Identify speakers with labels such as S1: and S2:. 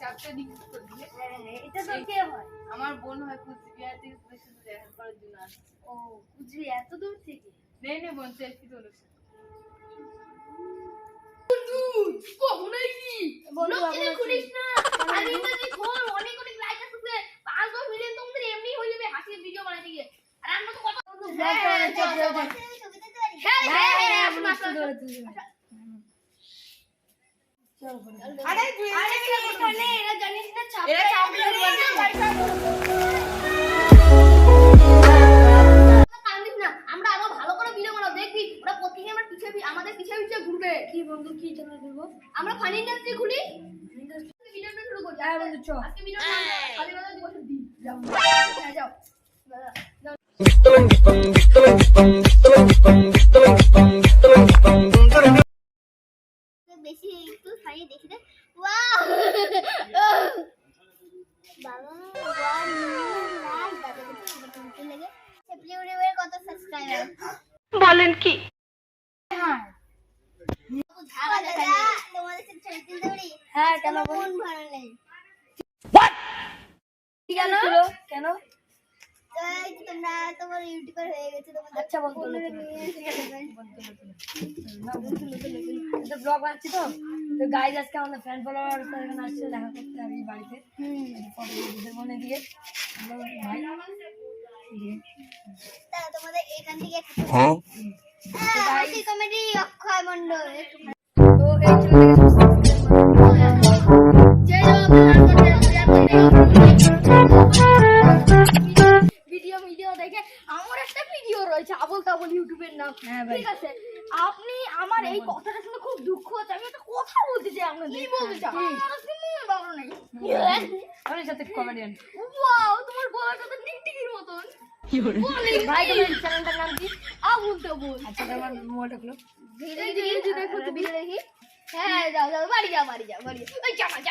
S1: চাপটা দিক করে
S2: এটা তো কে হয়
S1: আমার বোন হয় কুচবিহার থেকে তোদের সাথে দেখা করার জন্য আসছে
S2: ও বুঝলি এত দূর থেকে
S1: নে নে বোন সেলফি তোলো
S2: বন্ধু আপনার খুলিস না আর ইংরেজি খোল অনেক অনেক লাইক আসছে পাঁচ দশ মিলিয়ন তোমাদের এমনি হয়ে যাবে হাসির ভিডিও বানাতে গিয়ে আর আমরা তো কত হ্যাঁ হ্যাঁ হ্যাঁ আসুন আসুন
S1: আরে তুই
S2: এরা জানিস না
S1: এরা
S2: না আমরা আরও ভালো করে ভিডিও বানাবো দেখবি ওরা প্রত্যেকে আমার পিছে আমাদের পিছে পিছে ঘুরবে।
S3: কি বন্ধু কি চ্যানেল করব
S2: আমরা ফানি ইন্ডাস্ট্রি খুলি। ভিডিওটা শুরু করি
S3: হ্যাঁ বন্ধু চ।
S2: আজকে দিবসের দিন। যাও। হ্যাঁ যাও যাও
S4: একটু দেখি রে ওয়াও বাবা ওয়াও লাইক দাদা দেখতে লাগে সেপলি উড়ে কত সাবস্ক্রাইবার
S1: বলেন কি?
S4: তোমাদের সাথে
S3: হ্যাঁ কেন
S4: মন ভালো নেই।
S3: কেন? কেন?
S4: তো এই যে তোমরা তোমার ইউটিউবার হয়ে গেছে তোমাদের
S3: আচ্ছা বল তুলো,
S4: পনেরো
S3: তুলো।
S4: মিলিয়ন সাবস্ক্রাইবার
S3: না বল তুলো, তুলো, তুলো। এটা ব্লগ বানাচ্ছি তো? তো গাইজ আজকে আমাদের ফ্যান ফলোয়ার এখানে আসছে দেখা করতে আর বাড়িতে। ফটো মনে দিয়ে। ভাই।
S4: তোমাদের এখান থেকে একটু হ্যাঁ। হাসি কমেডি অক্ষয় মণ্ডল।
S3: তো এই
S2: ভিডিও ভিডিও দেখে আমার একটা ভিডিও রয়েছে আবল তাবল ইউটিউবের নাম।
S3: হ্যাঁ ভাই।
S2: ঠিক আছে? আপনি আমার এই কথাটা শুনে খুব দুঃখ হচ্ছে। আমি একটা কথা বলতে চাই আপনাদের। কি বলতে চাই আমার আজকে মনে ভালো নেই।
S3: আমি সাথে কমেডিয়ান
S2: ওয়াও তোমার গলাটা তো টিকটিকির মতন।
S3: ভাই তোমার চ্যানেলটার নাম কি?
S2: আবুল
S3: আচ্ছা আমার মোবাইলটা খুলো।
S2: ধীরে ধীরে দেখো তুমি। দেখি হ্যাঁ যাও যাও বাড়ি যাও বাড়ি যাও বাড়ি যাও।